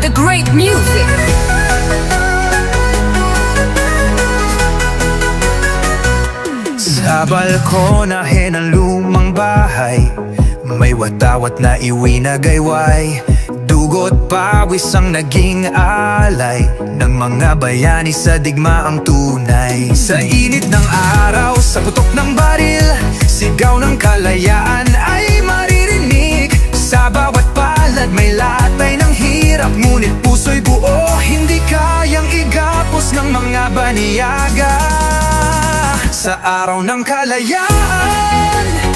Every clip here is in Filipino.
the great music. Sa balkonahe ng lumang bahay May watawat na iwi na gayway. Dugot pawis ang naging alay Ng mga bayani sa digmaang tunay. Sa init ng araw, sa putok ng baril Sigaw ng kalayaan ay maririnig. Sa bawat palad may latay ng hirap Ngunit puso'y buo, hindi kayang igapos ng mga baniyaga. Sa araw ng kalayaan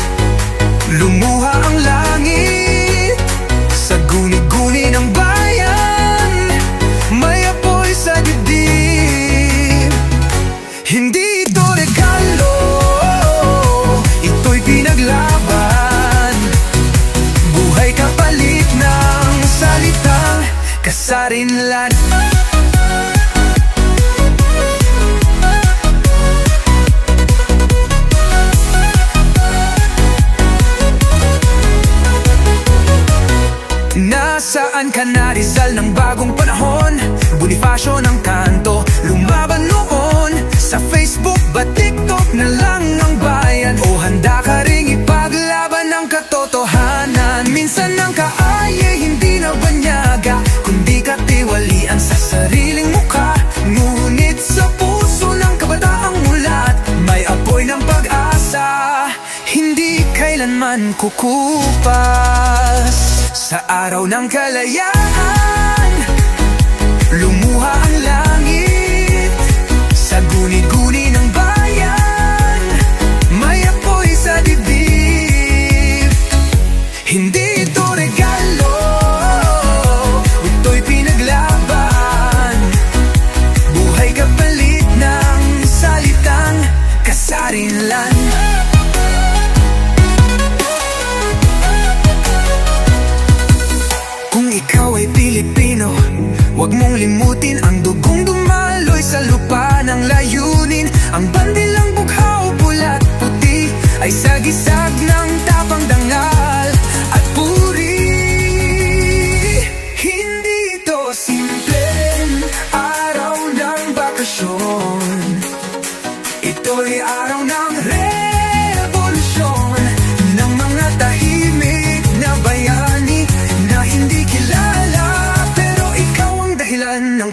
kasarinlan Nasaan ka na Rizal ng bagong panahon? Bonifacio ng kanto, lumaban kukupas Sa araw ng kalayaan Huwag mong limutin ang dugong dumaloy sa lupa ng layunin. Ang bandilang bughaw, pulat, puti Ay sagisag ng tapang dangal at puri. Hindi ito simpleng araw ng bakasyon. Ito'y araw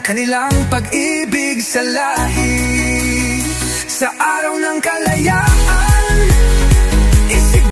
ang kanilang pag-ibig sa lahi. Sa araw ng kalayaan